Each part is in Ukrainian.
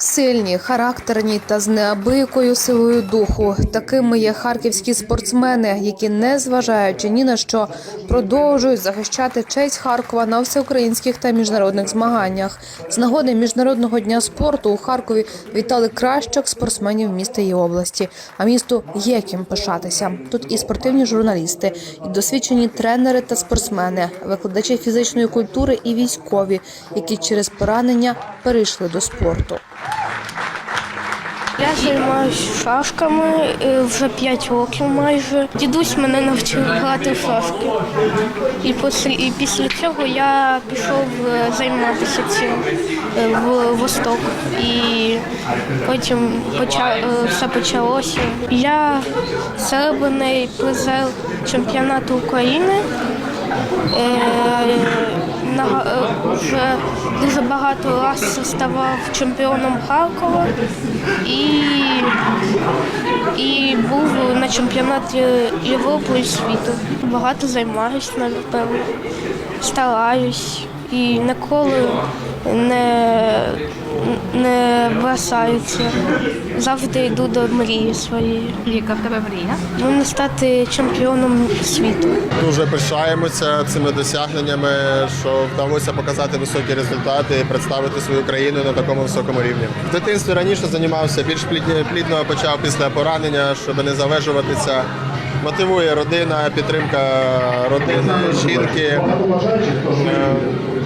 Сильні, характерні та з неабиякою силою духу. Такими є харківські спортсмени, які, не зважаючи ні на що, продовжують захищати честь Харкова на всеукраїнських та міжнародних змаганнях. З нагоди міжнародного дня спорту у Харкові вітали кращих спортсменів міста і області. А місту є ким пишатися. Тут і спортивні журналісти, і досвідчені тренери та спортсмени, викладачі фізичної культури і військові, які через поранення перейшли до спорту. Я займаюся шашками е, вже 5 років майже. Дідусь мене навчив грати в шашки. І після, і після цього я пішов е, займатися цим е, в Восток. І потім поча, все почалося. Я серебряний призер чемпіонату України. Е, е, вже дуже багато разів ставав чемпіоном Харкова і, і був на чемпіонаті Європи і світу. Багато займаюся, напевно, стараюсь і ніколи не, не бросаюся. Завжди йду до мрії своєї. Яка в тебе мрія? Ну, не стати чемпіоном світу. Дуже пишаємося цими досягненнями, що вдалося показати високі результати і представити свою країну на такому високому рівні. В дитинстві раніше займався, більш плідні- плідно почав після поранення, щоб не залежуватися. Мотивує родина, підтримка родини, жінки.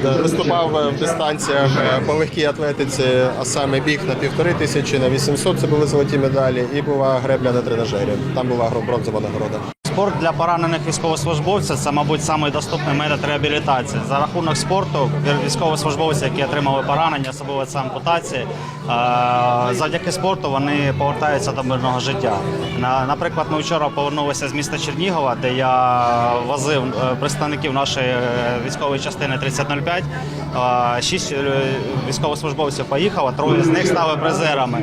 Е, Виступав в дистанціях е, по легкій атлетиці, а саме біг на півтори тисячі, на 800 це були золоті медалі, і була гребля на тренажері. Там була бронзова нагорода. Спорт для поранених військовослужбовців це, мабуть, самий доступний метод реабілітації. За рахунок спорту військовослужбовці, які отримали поранення, особливо це ампутації, е, завдяки спорту вони повертаються до мирного життя. Наприклад, ми вчора повернулися з міста Чернігова, де я возив е, представників нашої е, військової частини 3005. Е, Шість військовослужбовців поїхало, троє з них стали призерами.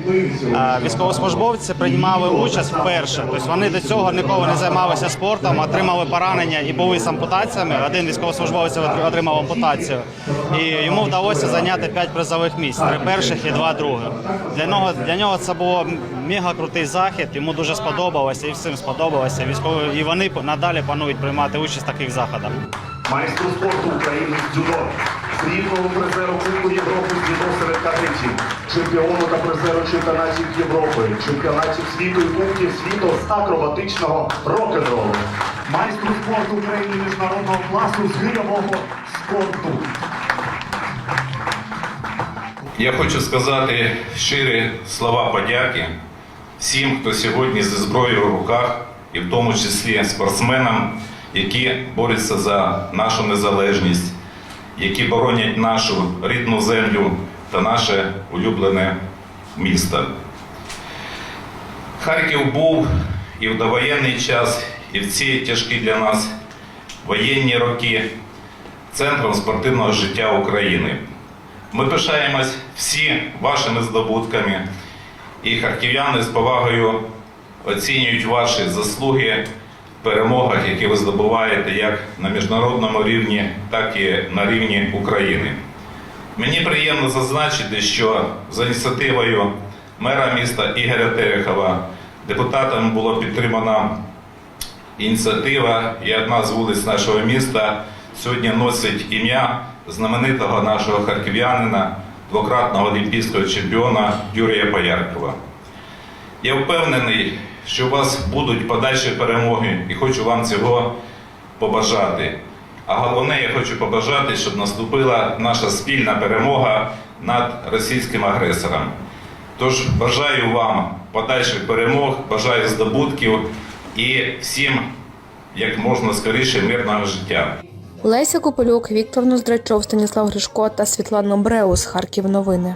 Військовослужбовці приймали участь вперше. Тобто вони до цього ніколи не займалися спортом, отримали поранення і були з ампутаціями. Один військовослужбовець отримав ампутацію. І йому вдалося зайняти п'ять призових місць, три перших і два других. Для нього для нього це було мега крутий захід. Йому дуже сподобалося і всім сподобалося. Військові і вони надалі планують приймати участь в таких заходах. майстру спорту України дзюдо, срібному призеру Кубку Європи з серед кадетів, чемпіону та призеру чемпіонатів Європи, чемпіонатів світу і Кубків світу з акробатичного рок-н-ролу, майстру спорту України міжнародного класу з гирьового спорту. Я хочу сказати щирі слова подяки всім, хто сьогодні зі зброєю в руках, і в тому числі спортсменам, які борються за нашу незалежність, які боронять нашу рідну землю та наше улюблене місто. Харків був і в довоєнний час, і в ці тяжкі для нас воєнні роки центром спортивного життя України. Ми пишаємось всі вашими здобутками, і харків'яни з повагою оцінюють ваші заслуги перемогах, які ви здобуваєте як на міжнародному рівні, так і на рівні України. Мені приємно зазначити, що за ініціативою мера міста Ігоря Терехова депутатам було підтримано ініціатива, і одна з вулиць нашого міста сьогодні носить ім'я знаменитого нашого харків'янина, двократного олімпійського чемпіона Юрія Пояркова. Я впевнений, що у вас будуть подальші перемоги і хочу вам цього побажати. А головне, я хочу побажати, щоб наступила наша спільна перемога над російським агресором. Тож бажаю вам подальших перемог, бажаю здобутків і всім як можна скоріше мирного життя. Леся Копилюк, Віктор Ноздрачов, Станіслав Гришко та Світлана Бреус. Харків новини.